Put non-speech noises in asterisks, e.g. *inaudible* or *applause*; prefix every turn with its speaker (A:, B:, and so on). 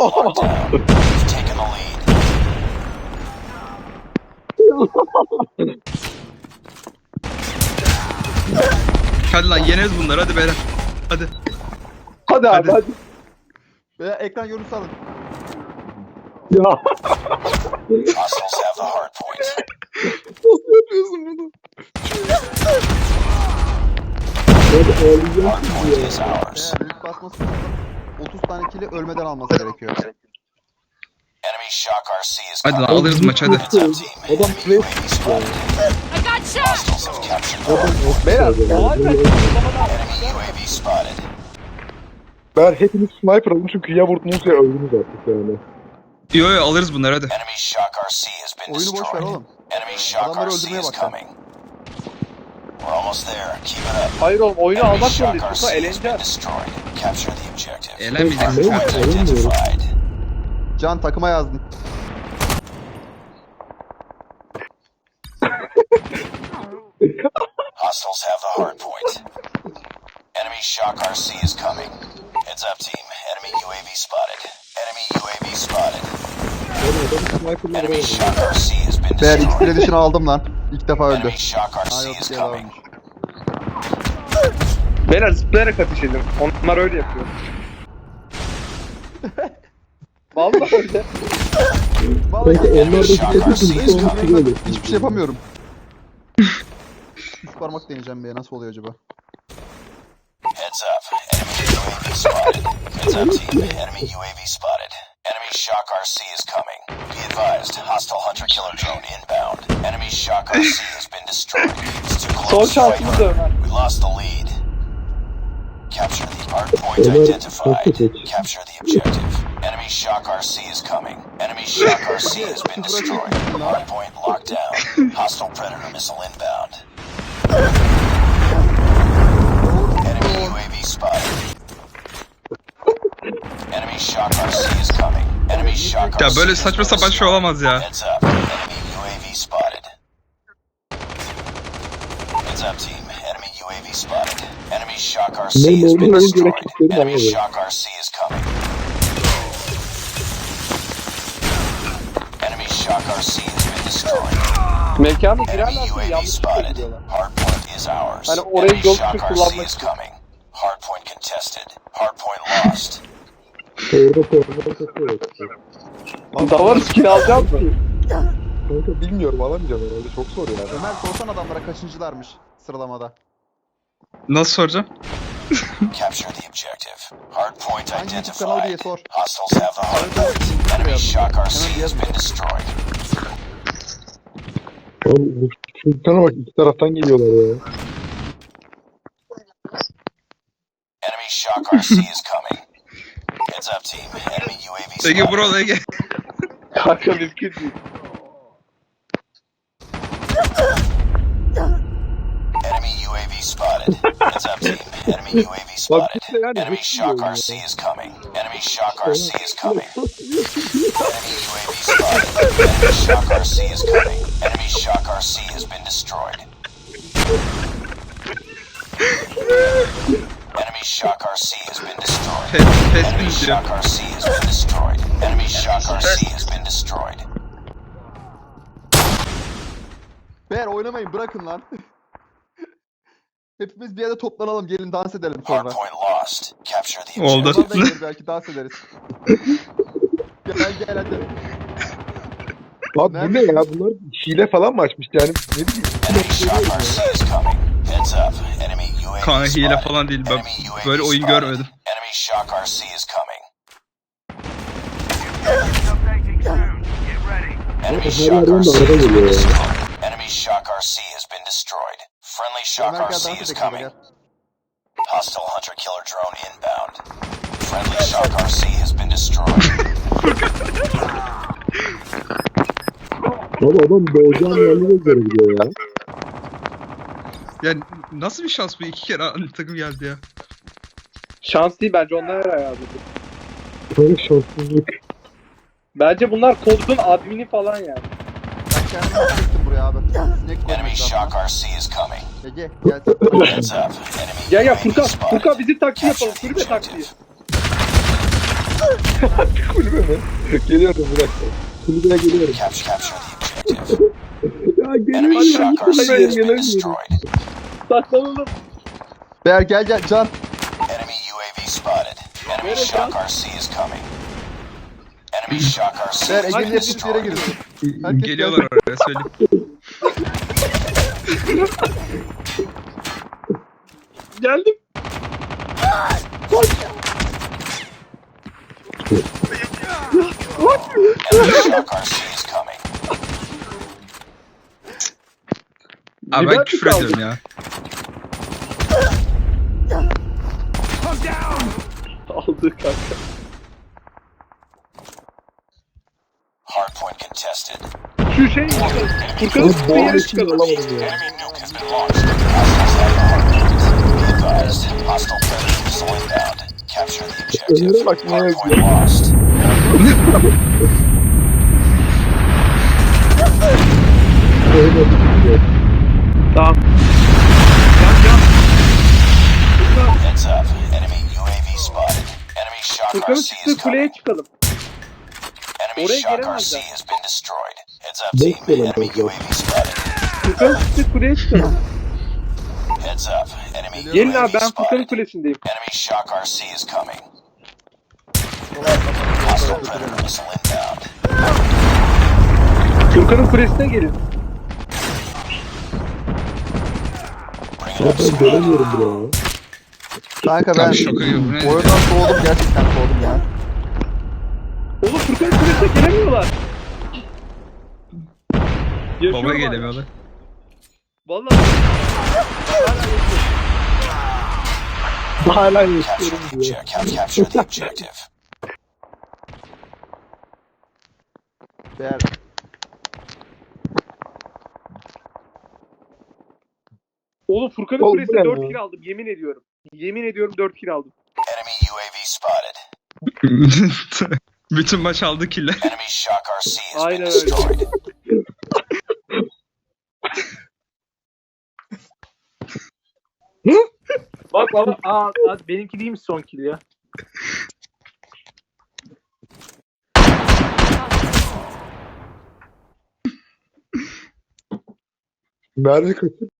A: Lead. *laughs*
B: Hadi lan yeneriz bunları hadi beyler. Hadi.
C: Hadi abi
B: Hadi.
C: hadi.
D: Veya ekran görüntüsü alın.
C: Ya. Nasıl yapıyorsun bunu? Hadi ağlayacağım
D: büyük 30 tane kili ölmeden alması gerekiyor.
B: Hadi lan alırız maçı hadi.
C: Adam play. Beyler. Ben hepiniz sniper alın çünkü ya vurdunuz ya öldünüz artık yani.
B: Yo yo alırız bunları hadi.
D: Oyunu boş ver oğlum. Adamları öldürmeye bak sen.
A: coming. We're almost there. Keep it up.
E: Hayır oğlum oyunu
A: Enemy
E: almak
A: shock
E: zorundayız.
A: RC
E: Yoksa
A: has been
E: eğleneceğiz.
A: destroyed. Capture the objective.
B: Eğlenmeyecek.
A: Hard
C: Ne?
A: point
C: Eğlenmiyorum.
A: identified.
D: Can takıma yazdın.
A: Hostiles have the hard point. Enemy shock RC is coming. Heads up team. Enemy UAV spotted. Enemy UAV spotted.
D: Beyler X dışını aldım lan. İlk defa öldü. Ha yok diye.
E: Beyler zıplayarak ateş edin. Onlar öyle yapıyor. *laughs* Vallahi öyle.
D: Vallahi
C: onlar da bir olur.
D: hiçbir şey yapamıyorum. *laughs* Üç parmak deneyeceğim be nasıl oluyor acaba?
A: Heads up. Enemy UAV spotted. Heads up team. Enemy UAV spotted. Enemy shock RC is coming. Be advised. Hostile hunter killer drone inbound. Enemy shock RC has been destroyed. It's too close. to fight.
E: şansımız.
A: We lost the lead. Capture the hard point identified. Capture the objective. Enemy shock RC is coming. Enemy shock RC has been destroyed. Hard point locked down. Hostile predator missile inbound. Enemy UAV spotted. Enemy shock RC is coming.
B: Ya böyle saçma sapan şey olamaz ya.
A: Coming. Enemy shock RC has been destroyed.
E: Mekana girerlerse yanlış bir şey. Hani orayı yol
A: RC
E: kullanmak için.
A: coming. Hard point contested. Hard point lost.
C: Orada kornada takıyor.
E: Davar skin alacağız mı?
C: Kanka bilmiyorum alamayacağım herhalde çok zor ya.
D: Ömer sorsan adamlara kaçıncılarmış sıralamada.
B: Nasıl soracağım?
A: Capture the objective. Hard point
D: Hangi YouTube kanalı diye
A: identified.
D: sor.
A: Hostiles have the hard point. Enemy shock RC has been destroyed.
C: Oğlum bu çocuklara bak iki taraftan geliyorlar ya.
A: Enemy shock RC is coming. Heads up team. Enemy UAV
B: Ege
A: spotted.
B: bro Ege.
E: Kanka mümkün değil.
A: Enemy UAV spotted. Heads up team. Enemy UAV spotted. Enemy shock RC is coming. Enemy shock RC is coming. Enemy UAV spotted. Enemy shock RC is coming. Enemy shock RC has been destroyed. Enemy shock RC has been destroyed.
B: Pes, pes
A: Enemy
B: mi diyor?
A: shock RC has been destroyed. Enemy shock RC has been destroyed.
D: Beyler oynamayın bırakın lan. *laughs* Hepimiz bir yerde toplanalım gelin dans edelim sonra.
A: Hard point lost. Capture the
B: Oldu.
A: objective.
D: Onlar da gelir belki dans ederiz. *laughs* gel gel hadi.
C: Abi bu ne ya bunlar hile falan mı açmış yani ne bileyim.
B: Kanka hile falan değil. Ben böyle oyun görmedim.
A: Enemy shock RC is coming. Enemy
C: Her
A: shock
C: yerden de
A: RC
C: araba
A: has been
C: geliyor ya.
A: destroyed. Enemy shock RC has been destroyed. Friendly shock RC is coming. Hostile hunter killer drone inbound. Friendly shock RC has been destroyed.
C: Abi adam doğacağın yerlere göre gidiyor ya.
B: Ya nasıl bir şans bu iki kere aynı takım geldi ya.
E: Şans değil bence onlar ayarladı.
C: Böyle şanssızlık.
E: Bence bunlar kodun admini falan yani.
D: Ben kendimi çektim buraya abi. Sinek
A: Enemy shock. RC is coming.
D: Ege gel.
A: Heads up. Enemy
E: Gel gel Furkan. Furkan bizi taktiği yapalım. Kulübe taktiği. *laughs*
C: Kulübe mi? Geliyorum dakika. Kulübeye geliyorum.
A: Capture, capture the objective.
C: Ya
A: Enemy
C: geliyorum.
A: shock RC
C: Ben
A: has been
C: gelemiyorum.
A: Destroyed.
E: Saklanalım.
D: Beyler gel gel can.
A: Enemy UAV spotted. Enemy
E: Nerede
A: shock RC is coming. Enemy shock RC
D: Beyler
A: has
D: Ege'nin
A: been
D: hepsi bir yere
A: destroyed.
D: girdi. Herkes
B: Geliyorlar oraya söyleyeyim.
E: Geldim.
A: Enemy shock RC is coming.
B: Abi ben
E: Liberty
B: küfür
E: kaldı.
B: ediyorum ya.
E: Aldı kanka.
A: Hardpoint contested.
E: Şu şey Furkan'ın
C: Oğlum
E: tuttuğu
C: boğaz
E: yere
C: için
E: çıkalım.
C: alamadım ya.
A: Enemy nuke has been launched. Hostiles have the hardpoint. Be advised, hostile predator missile inbound. Capture the
C: Önüne bak, nereye
A: Hardpoint lost. *laughs*
E: Tamam.
A: Destroyed. Heads up,
C: Beş
A: team. Enemy
C: kilometre.
A: UAV spotted.
E: Furkan'ın çıktığı kuleye çıkalım. Gelin abi ben Furkan'ın kulesindeyim.
A: Enemy shock RC is coming. Hostile predator missile inbound.
E: Furkan'ın kulesine gelin.
A: Up,
C: Ben
A: squad.
C: gelemiyorum buraya.
D: Kanka ben.
B: Bu ne?
D: oyundan soğudum gerçekten soğudum ya.
E: Oğlum Furkan'ın kulesine gelemiyorlar.
B: Baba
E: Yaşıyorlar.
B: gelemiyorlar.
E: Vallahi.
C: Hala yaşıyorum diyor.
E: Oğlum Furkan'ın
C: Oğlum, bu
E: kulesine
C: ne
E: 4
C: ya?
E: kill aldım. Yemin ediyorum. Yemin ediyorum 4 kill aldım.
A: Enemy UAV spotted. *laughs*
B: Bütün maç aldı killer.
A: Enemy shock RC has been
E: Aynen öyle.
A: destroyed. *laughs*
E: Bak baba aa, aa, benimki değil mi son kill ya?
C: Mermi kaçıp